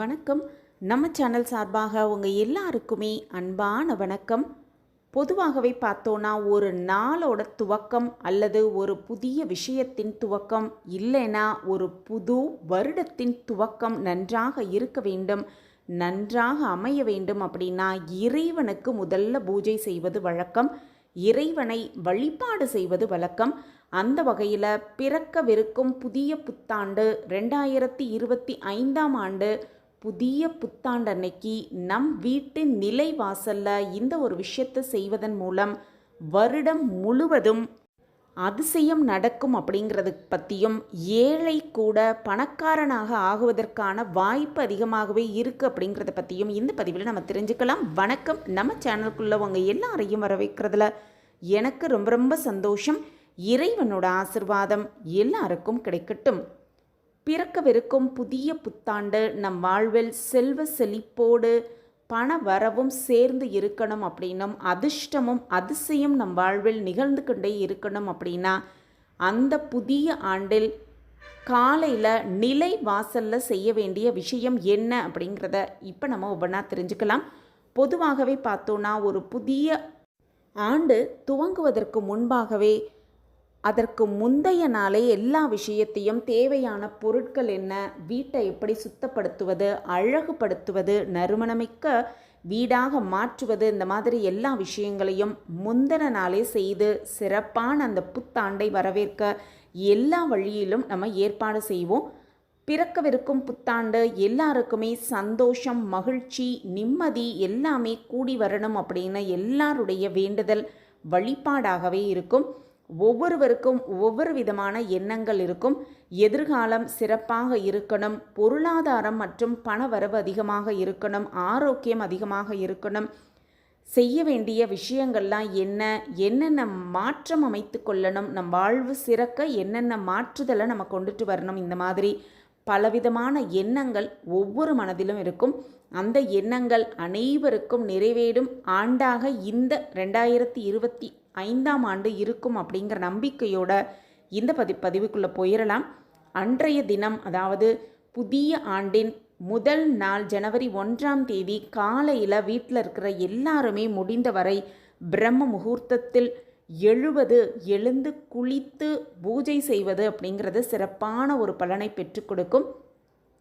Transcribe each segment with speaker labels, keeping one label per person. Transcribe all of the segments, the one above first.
Speaker 1: வணக்கம். நம்ம சேனல் சார்பாக உங்கள் எல்லாருக்குமே அன்பான வணக்கம். பொதுவாகவே பார்த்தோன்னா ஒரு நாளோட துவக்கம் அல்லது ஒரு புதிய விஷயத்தின் துவக்கம் இல்லைன்னா ஒரு புது வருடத்தின் துவக்கம் நன்றாக இருக்க வேண்டும் நன்றாக அமைய வேண்டும் அப்படின்னா இறைவனுக்கு முதல்ல பூஜை செய்வது வழக்கம் இறைவனை வழிபாடு செய்வது வழக்கம். அந்த வகையில் பிறக்கவிருக்கும் புதிய புத்தாண்டு ரெண்டாயிரத்தி இருபத்தி ஐந்தாம் ஆண்டு புதிய புத்தாண்டு அன்னைக்கு நம் வீட்டின் நிலை வாசல்ல இந்த ஒரு விஷயத்தை செய்வதன் மூலம் வருடம் முழுவதும் அதிசயம் நடக்கும் அப்படிங்கிறது பற்றியும் ஏழை கூட பணக்காரனாக ஆகுவதற்கான வாய்ப்பு அதிகமாகவே இருக்குது அப்படிங்கிறத பற்றியும் இந்த பதிவில் நம்ம தெரிஞ்சுக்கலாம். வணக்கம். நம்ம சேனலுக்குள்ளே உங்கள் எல்லாரையும் வர வைக்கிறதுல எனக்கு ரொம்ப ரொம்ப சந்தோஷம். இறைவனோட ஆசிர்வாதம் எல்லாருக்கும் கிடைக்கட்டும். பிறக்கவிருக்கும் புதிய புத்தாண்டு நம் வாழ்வில் செல்வ செழிப்போடு பண வரவும் சேர்ந்து இருக்கணும் அப்படின்னும் அதிர்ஷ்டமும் அதிசயம் நம் வாழ்வில் நிகழ்ந்து கொண்டே இருக்கணும் அப்படின்னா அந்த புதிய ஆண்டில் காலையில் நிலை வாசலில் செய்ய வேண்டிய விஷயம் என்ன அப்படிங்கிறத இப்போ நம்ம ஒவ்வொன்றா தெரிஞ்சுக்கலாம். பொதுவாகவே பார்த்தோன்னா ஒரு புதிய ஆண்டு துவங்குவதற்கு முன்பாகவே அதற்கு முந்தைய நாளே எல்லா விஷயத்தையும் தேவையான பொருட்கள் என்ன வீட்டை எப்படி சுத்தப்படுத்துவது அழகுபடுத்துவது நறுமணமிக்க வீடாக மாற்றுவது இந்த மாதிரி எல்லா விஷயங்களையும் முந்தின நாளே செய்து சிறப்பான அந்த புத்தாண்டை வரவேற்க எல்லா வழியிலும் நம்ம ஏற்பாடு செய்வோம். பிறக்கவிருக்கும் புத்தாண்டு எல்லாருக்குமே சந்தோஷம் மகிழ்ச்சி நிம்மதி எல்லாமே கூடி வரணும் அப்படின்னு எல்லாருடைய வேண்டுதல் வழிபாடாகவே இருக்கும். ஒவ்வொருவருக்கும் ஒவ்வொரு விதமான எண்ணங்கள் இருக்கும். எதிர்காலம் சிறப்பாக இருக்கணும். பொருளாதாரம் மற்றும் பணவரவு அதிகமாக இருக்கணும். ஆரோக்கியம் அதிகமாக இருக்கணும். செய்ய வேண்டிய விஷயங்கள்லாம் என்ன? என்னென்ன மாற்றம் அமைத்து கொள்ளணும்? நம் வாழ்வு சிறக்க என்னென்ன மாற்றுதலை நம்ம கொண்டுட்டு வரணும்? இந்த மாதிரி பலவிதமான எண்ணங்கள் ஒவ்வொரு மனதிலும் இருக்கும். அந்த எண்ணங்கள் அனைவருக்கும் நிறைவேறும் ஆண்டாக இந்த ரெண்டாயிரத்தி இருபத்தி ஐந்தாம் ஆண்டு இருக்கும் அப்படிங்கிற நம்பிக்கையோட இந்த பதி பதிவுக்குள்ளே போயிடலாம் அன்றைய தினம் அதாவது புதிய ஆண்டின் முதல் நாள் ஜனவரி ஒன்றாம் தேதி காலையில் வீட்டில் இருக்கிற எல்லாருமே முடிந்தவரை பிரம்ம முகூர்த்தத்தில் எழுவது எழுந்து குளித்து பூஜை செய்வது அப்படிங்கிறது சிறப்பான ஒரு பலனை பெற்றுக் கொடுக்கும்.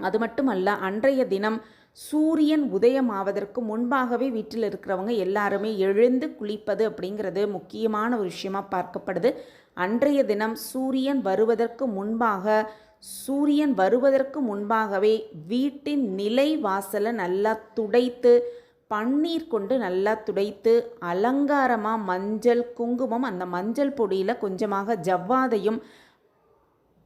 Speaker 1: அது மட்டுமல்ல அன்றைய தினம் சூரியன் உதயமாவதற்கு முன்பாகவே வீட்டில் இருக்கிறவங்க எல்லாருமே எழுந்து குளிப்பது அப்படிங்கிறது முக்கியமான ஒரு விஷயமாக பார்க்கப்படுது. அன்றைய தினம் சூரியன் வருவதற்கு முன்பாக சூரியன் வருவதற்கு முன்பாகவே வீட்டின் நிலை வாசலை நல்லா துடைத்து பன்னீர் கொண்டு நல்லா துடைத்து அலங்காரமாக மஞ்சள் குங்குமம் அந்த மஞ்சள் பொடியில் கொஞ்சமாக ஜவ்வாதையும்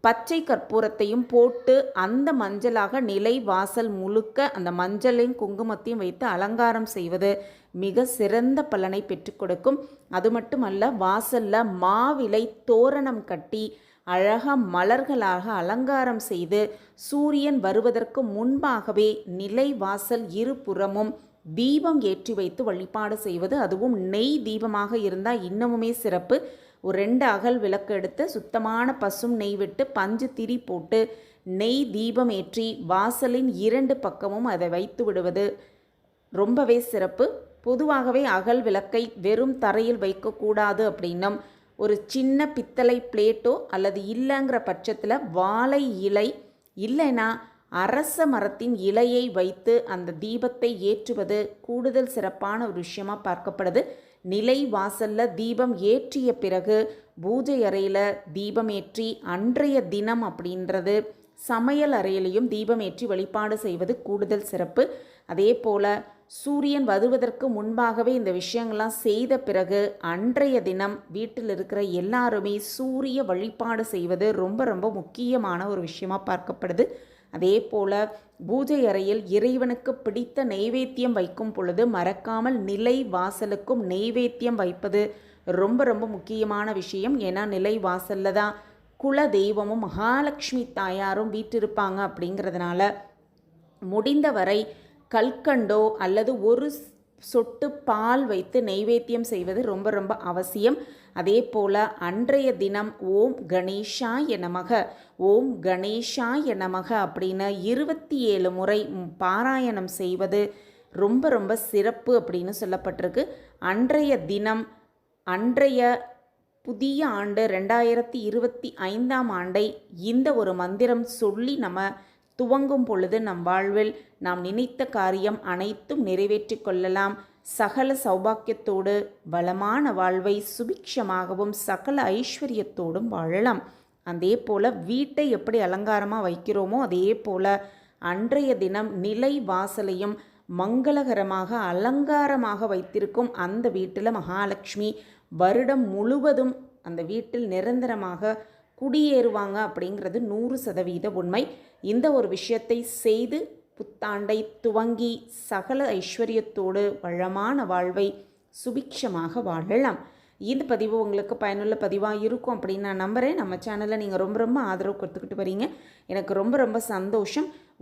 Speaker 1: பச்சை கற்பூரத்தையும் போட்டு அந்த மஞ்சளாக நிலை வாசல் முழுக்க அந்த மஞ்சளையும் குங்குமத்தையும் வைத்து அலங்காரம் செய்வது மிக சிறந்த பலனை பெற்றுக் கொடுக்கும். அது மட்டுமல்ல வாசலில் மாவிலை தோரணம் கட்டி அழகாக மலர்களாக அலங்காரம் செய்து சூரியன் வருவதற்கு முன்பாகவே நிலை வாசல் இருபுறமும் தீபம் ஏற்றி வைத்து வழிபாடு செய்வது. அதுவும் நெய் தீபமாக இருந்தால் இன்னமுமே சிறப்பு. ஒரு ரெண்டு அகல் விளக்கு எடுத்து சுத்தமான பசும் நெய் விட்டு பஞ்சு திரி போட்டு நெய் தீபம் ஏற்றி வாசலின் இரண்டு பக்கமும் அதை வைத்து விடுவது ரொம்பவே சிறப்பு. பொதுவாகவே அகல் விளக்கை வெறும் தரையில் வைக்கக்கூடாது அப்படின்னும் ஒரு சின்ன பித்தளை பிளேட்டோ அல்லது இல்லைங்கிற பட்சத்தில் வாழை இலை இல்லைன்னா அரச மரத்தின் இலையை வைத்து அந்த தீபத்தை ஏற்றுவது கூடுதல் சிறப்பான ஒரு விஷயமா பார்க்கப்படுது. நிலை வாசல்ல தீபம் ஏற்றிய பிறகு பூஜை அறையில் தீபம் ஏற்றி அன்றைய தினம் அப்படின்றது சமையல் அறையிலையும் தீபம் ஏற்றி வழிபாடு செய்வது கூடுதல் சிறப்பு. அதே போல் சூரியன் வருவதற்கு முன்பாகவே இந்த விஷயங்கள்லாம் செய்த பிறகு அன்றைய தினம் வீட்டில் இருக்கிற எல்லாருமே சூரிய வழிபாடு செய்வது ரொம்ப ரொம்ப முக்கியமான ஒரு விஷயமா பார்க்கப்படுது. அதே போல பூஜை அறையில் இறைவனுக்கு பிடித்த நெய்வேத்தியம் வைக்கும் பொழுது மறக்காமல் நிலை வாசலுக்கும் நெய்வேத்தியம் வைப்பது ரொம்ப ரொம்ப முக்கியமான விஷயம். ஏன்னா நிலை வாசலில் தான் குல தெய்வமும் மகாலட்சுமி தாயாரும் வீட்டிருப்பாங்க அப்படிங்கிறதுனால முடிந்தவரை கல்கண்டோ அல்லது ஒரு சொட்டு பால் வைத்து நெய்வேத்தியம் செய்வது ரொம்ப ரொம்ப அவசியம். அதே போல் அன்றைய தினம் ஓம் கணேஷாய நமக ஓம் கணேஷாய நமக அப்படின்னு இருபத்தி ஏழு முறை பாராயணம் செய்வது ரொம்ப ரொம்ப சிறப்பு அப்படின்னு சொல்லப்பட்டிருக்கு. அன்றைய தினம் அன்றைய புதிய ஆண்டு ரெண்டாயிரத்தி இருபத்தி ஐந்தாம் ஆண்டை இந்த ஒரு மந்திரம் சொல்லி நம்ம துவங்கும் பொழுது நம் வாழ்வில் நாம் நினைத்த காரியம் அனைத்தும் நிறைவேற்றி கொள்ளலாம். சகல சௌபாக்கியத்தோடு வளமான வாழ்வை சுபிக்ஷமாகவும் சகல ஐஸ்வர்யத்தோடும் வாழலாம். அதே போல் வீட்டை எப்படி அலங்காரமாக வைக்கிறோமோ அதே போல் அன்றைய தினம் நிலை வாசலையும் மங்களகரமாக அலங்காரமாக வைத்திருக்கும் அந்த வீட்டில் மகாலட்சுமி வருடம் முழுவதும் அந்த வீட்டில் நிரந்தரமாக குடியேறுவாங்க அப்படிங்கிறது நூறு சதவீத உண்மை. இந்த ஒரு விஷயத்தை செய்து புத்தாண்டை துவங்கி சகல ஐஸ்வர்யத்தோடு வளமான வாழ்வை சுபிக்ஷமாக வாழலாம். இந்த பதிவு உங்களுக்கு பயனுள்ள பதிவாக இருக்கும் அப்படின்னு நான் நம்புகிறேன் நம்ம சேனலில் நீங்கள் ரொம்ப ரொம்ப ஆதரவு கொடுத்துக்கிட்டு வரீங்க. எனக்கு ரொம்ப ரொம்ப சந்தோஷம்.